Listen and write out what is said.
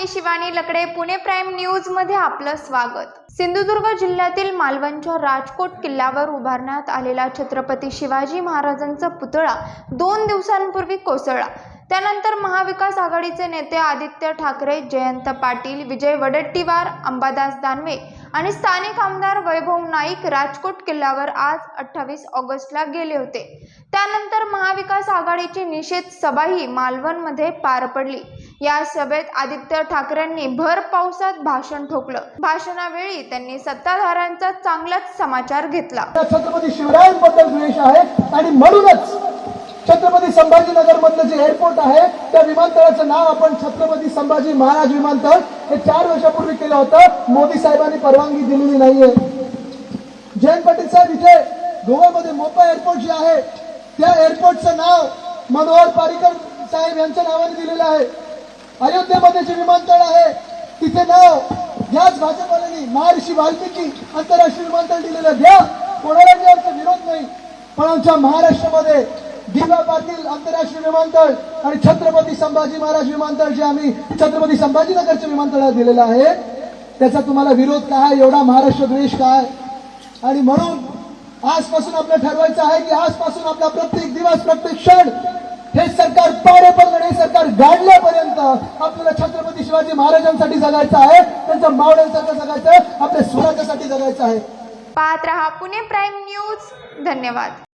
मी Shivani Lakade Pune Prime न्यूजमध्ये आपलं स्वागत. सिंधुदुर्ग जिल्ह्यातील मालवणच्या राजकोट किल्ल्यावर उभारण्यात आलेला छत्रपती शिवाजी महाराजांचा पुतळा दोन दिवसांपूर्वी कोसळला. त्यानंतर महाविकास आघाडीचे नेते आदित्य ठाकरे जयंत पाटील विजय वडेट्टीवार अंबादास दानवे आणि स्थानिक आमदार वैभव नाईक राजकोट किल्ल्यावर आज अठ्ठावीस ऑगस्टला गेले होते. त्यानंतर महाविकास आघाडीची निषेध सभाही मालवणमध्ये पार पडली. या सभेत आदित्य ठाकरेंनी भर पावसात भाषण ठोकलं. भाषणावेळी त्यांनी सत्ताधाऱ्यांचा चांगलाच समाचार घेतला. छत्रपती शिवरायांबद्दल द्वेष आहे आणि म्हणूनच छत्रपती संभाजीनगर मधलं जे एअरपोर्ट आहे त्या विमानतळाचं नाव आपण छत्रपती संभाजी महाराज विमानतळ हे चार वर्षापूर्वी केलं होतं. मोदी साहेबांनी परवानगी दिलेली नाहीये. जयंत पाटील साहेब इथे गोव्यामध्ये मोपा एअरपोर्ट जे आहे त्या एअरपोर्टचं नाव मनोहर पारिकर साहेब यांच्या नावाने दिलेलं आहे. अयोध्येमध्ये जे विमानतळ आहे तिथे नाव याच भाजपाने महर्षी वाल्मिकी आंतरराष्ट्रीय विमानतळ दिलेलं घ्या कोणाला आमचा विरोध नाही. पण आमच्या महाराष्ट्रामध्ये दिवा पाटील आंतरराष्ट्रीय विमानतळ आणि छत्रपती संभाजी महाराज विमानतळ जे आम्ही छत्रपती संभाजीनगरच्या विमानतळात दिलेलं आहे त्याचा तुम्हाला विरोध काय एवढा महाराष्ट्र द्वेष काय? आणि म्हणून आजपासून आपलं ठरवायचं आहे की आजपासून आपला प्रत्येक दिवस प्रत्येक क्षण हे सरकार पाडेपर्यंत हे सरकार गाडल्यापर्यंत आपल्याला छत्रपती शिवाजी महाराजांसाठी जगायचं आहे त्यांच्या मावळ्यांसाठी जगायचं आहे आपल्या स्वराज्यासाठी जगायचं आहे. पाहत रहा पुणे प्राईम न्यूज. धन्यवाद.